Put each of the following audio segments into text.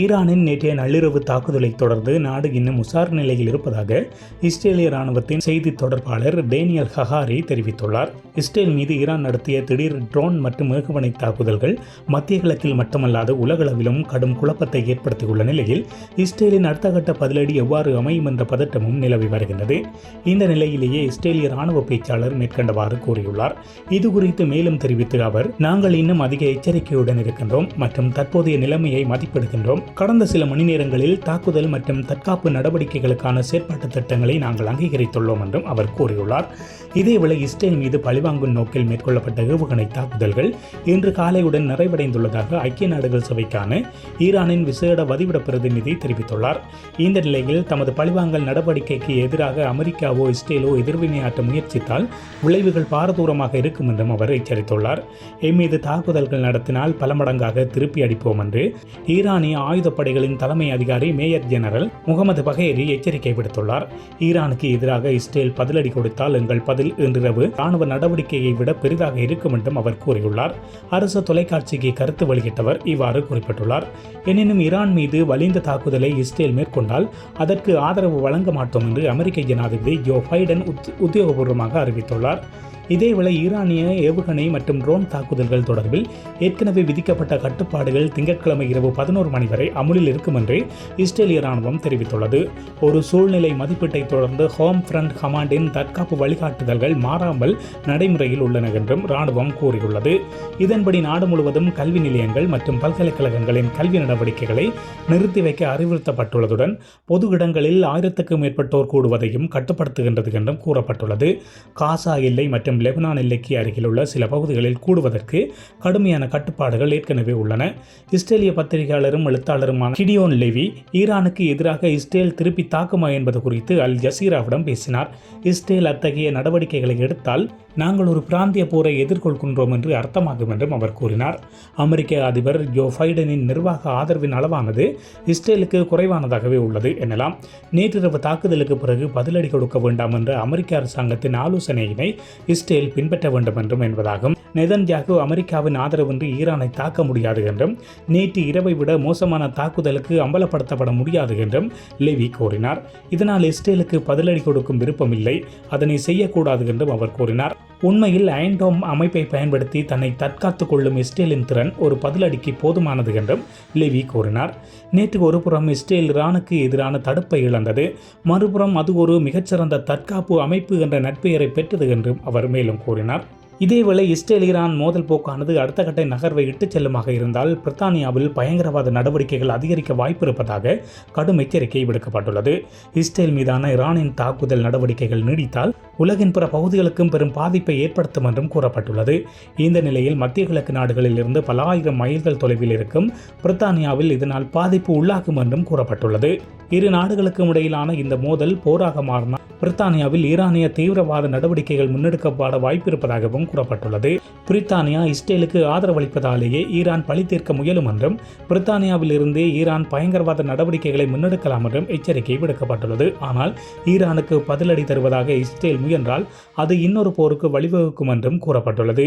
ஈரானின் நேற்றைய நள்ளிரவு தாக்குதலை தொடர்ந்து நாடு இன்னும் உசார் நிலையில் இருப்பதாக இஸ்ரேலிய ராணுவத்தின் செய்தி தொடர்பாளர் டேனியல் ஹஹாரி தெரிவித்துள்ளார். இஸ்ரேல் மீது ஈரான் நடத்திய திடீர் ட்ரோன் மற்றும் ஏகுவனை தாக்குதல்கள் மத்திய கிழக்கில் மட்டுமல்லாது உலகளவிலும் கடும் குழப்பத்தை ஏற்படுத்தியுள்ள நிலையில் இஸ்ரேலின் அடுத்த கட்ட பதிலடி எவ்வாறு அமையும் என்ற பதட்டமும் நிலவி வருகின்றது. இந்த நிலையிலேயே இஸ்ரேலிய ராணுவ பேச்சாளர் மேற்கண்டவாறு கூறியுள்ளார். இது குறித்து மேலும் தெரிவித்த அவர் நாங்கள் இன்னும் அதிக எச்சரிக்கையுடன் இருக்கின்றோம் மற்றும் தற்போதைய நிலைமையை மதிப்பிடுகின்றோம். கடந்த சில மணி நேரங்களில் தாக்குதல் மற்றும் தற்காப்பு நடவடிக்கைகளுக்கான செயற்பாட்டு திட்டங்களை நாங்கள் அங்கீகரித்துள்ளோம் என்றும் அவர் கூறியுள்ளார். இதேவேளை இஸ்ரேல் மீது பழிவாங்கும் நோக்கில் மேற்கொள்ளப்பட்ட ஏவுகணை தாக்குதல்கள் இன்று காலையுடன் நிறைவடைந்துள்ளதாக ஐக்கிய நாடுகள் சபைக்கான ஈரானின் விசேட வதிவிட பிரதிநிதி தெரிவித்துள்ளார். இந்த நிலையில் தமது பழிவாங்கல் நடவடிக்கைக்கு எதிராக அமெரிக்காவோ இஸ்ரேலோ எதிர்வினையாற்ற முயற்சித்தால் விளைவுகள் பாரதூரமாக இருக்கும் என்றும் அவர் எச்சரித்துள்ளார். எம்மீது தாக்குதல்கள் நடத்தினால் பல மடங்காக திருப்பி அடிப்போம் என்று ஈரானிய ஆயுதப்படைகளின் தலைமை அதிகாரி மேயர் ஜெனரல் முகமது பகேரி எச்சரிக்கை விடுத்துள்ளார். ஈரானுக்கு எதிராக இஸ்ரேல் பதிலடி கொடுத்தால் எங்கள் பதில் இன்றிரவு ராணுவ நடவடிக்கையை விட பெரிதாக இருக்கும் என்றும் அவர் கூறியுள்ளார். அரசு தொலைக்காட்சிக்கு கருத்து வெளியிட்டவர் இவ்வாறு குறிப்பிட்டுள்ளார். எனினும் ஈரான் மீது வலிந்த தாக்குதலை இஸ்ரேல் மேற்கொண்டால் அதற்கு ஆதரவு வழங்க மாட்டோம் என்று அமெரிக்க ஜனாதிபதி ஜோ பைடன் உத்- உத்தியோகபூர்வமாக அறிவித்துள்ளார். இதேவேளை ஈரானிய ஏவுகணை மற்றும் ட்ரோன் தாக்குதல்கள் தொடர்பில் ஏற்கனவே விதிக்கப்பட்ட கட்டுப்பாடுகள் திங்கட்கிழமை இரவு பதினோரு மணி வரை அமுலில் இருக்கும் என்று இஸ்ரேலிய ராணுவம் தெரிவித்துள்ளது. ஒரு சூழ்நிலை மதிப்பீட்டை தொடர்ந்து ஹோம் ஃப்ரண்ட் கமாண்டின் தற்காப்பு வழிகாட்டுதல்கள் மாறாமல் நடைமுறையில் உள்ளன என்றும் ராணுவம் கூறியுள்ளது. இதன்படி நாடு முழுவதும் கல்வி நிலையங்கள் மற்றும் பல்கலைக்கழகங்களின் கல்வி நடவடிக்கைகளை நிறுத்தி வைக்க அறிவுறுத்தப்பட்டுள்ளதுடன் பொது இடங்களில் ஆயிரத்துக்கும் மேற்பட்டோர் கூடுவதையும் கட்டுப்படுத்துகின்றது என்றும் கூறப்பட்டுள்ளது. காசா எல்லை மற்றும் லெபனான் எல்லைக்கு அருகிலுள்ள சில பகுதிகளில் கூடுவதற்கு கடுமையான கட்டுப்பாடுகள் ஏற்கனவே உள்ளன. இஸ்ரேலிய பத்திரிகையாளரும் எழுத்தாளருமான கிடியோன் லெவி ஈரானுக்கு எதிராக இஸ்ரேல் திருப்பி தாக்குமா என்பது குறித்து அல் ஜசீராவிடம் பேசினார். இஸ்ரேல் அத்தகைய நடவடிக்கைகளை எடுத்தால் நாங்கள் ஒரு பிராந்திய போரை எதிர்கொள்கின்றோம் என்று அர்த்தமாகும் என்றும் அவர் கூறினார். அமெரிக்க அதிபர் ஜோ பைடனின் நிர்வாக ஆதரவின் அளவானது இஸ்ரேலுக்கு குறைவானதாகவே உள்ளது எனலாம். நேற்றிரவு தாக்குதலுக்கு பிறகு பதிலடி கொடுக்க வேண்டாம் என்ற அமெரிக்க அரசாங்கத்தின் ஆலோசனையினை இஸ்ரேல் பின்பற்ற வேண்டும் என்றும் என்பதாகும். நெதன்யாகு அமெரிக்காவின் ஆதரவின்றி ஈரானை தாக்க முடியாது என்றும் நேற்று இரவை விட மோசமான தாக்குதலுக்கு அம்பலப்படுத்தப்பட முடியாது என்றும் லெவி கூறினார். இதனால் இஸ்ரேலுக்கு பதிலடி கொடுக்கும் விருப்பமில்லை அதனை செய்யக்கூடாது என்றும் அவர் கூறினார். உண்மையில் அயன்டோம் அமைப்பை பயன்படுத்தி தன்னை தற்காத்துக் கொள்ளும் இஸ்ரேலின் திறன் ஒரு பதிலடிக்கு போதுமானது என்றும் லெவி கூறினார். நேற்று ஒருபுறம் இஸ்ரேல் ஈரானுக்கு எதிரான தடுப்பை இழந்தது. மறுபுறம் அது ஒரு மிகச்சிறந்த தற்காப்பு அமைப்பு என்ற நட்பெயரை பெற்றது என்றும் அவர் மேலும் கூறினார். இதேவேளை இஸ்ரேல் ஈரான் மோதல் போக்கானது அடுத்த கட்ட நகர்வை இட்டுச் செல்லுமாக இருந்தால் பிரித்தானியாவில் பயங்கரவாத நடவடிக்கைகள் அதிகரிக்க வாய்ப்பு இருப்பதாக கடும் எச்சரிக்கை விடுக்கப்பட்டுள்ளது. இஸ்ரேல் மீதான ஈரானின் தாக்குதல் நடவடிக்கைகள் நீடித்தால் உலகின் பிற பகுதிகளுக்கும் பெரும் பாதிப்பை ஏற்படுத்தும் என்றும் கூறப்பட்டுள்ளது. இந்த நிலையில் மத்திய கிழக்கு நாடுகளில் இருந்து பல ஆயிரம் மைல்கள் தொலைவில் இருக்கும் பிரித்தானியாவில் இதனால் பாதிப்பு உள்ளாகும் என்றும் கூறப்பட்டுள்ளது. இரு நாடுகளுக்கும் இடையிலான இந்த மோதல் போராக மாறினால் பிரித்தானியாவில் ஈரானிய தீவிரவாத நடவடிக்கைகள் முன்னெடுக்கப்பட வாய்ப்பிருப்பதாகவும் கூறப்பட்டுள்ளது. பிரித்தானியா இஸ்ரேலுக்கு ஆதரவளிப்பதாலேயே ஈரான் பழி தீர்க்க முயலும் என்றும் பிரித்தானியாவில் ஈரான் பயங்கரவாத நடவடிக்கைகளை முன்னெடுக்கலாம் என்றும் எச்சரிக்கை விடுக்கப்பட்டுள்ளது. ஆனால் ஈரானுக்கு பதிலடி தருவதாக இஸ்ரேல் முயன்றால் அது இன்னொரு போருக்கு வழிவகுக்கும் என்றும் கூறப்பட்டுள்ளது.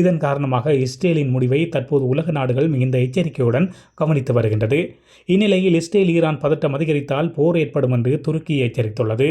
இதன் காரணமாக இஸ்ரேலின் முடிவை தற்போது உலக நாடுகள் மிகுந்த எச்சரிக்கையுடன் கவனித்து வருகின்றது. இந்நிலையில் இஸ்ரேல் ஈரான் பதட்டம் அதிகரித்தால் போர் ஏற்படும் என்று துருக்கி எச்சரித்துள்ளது.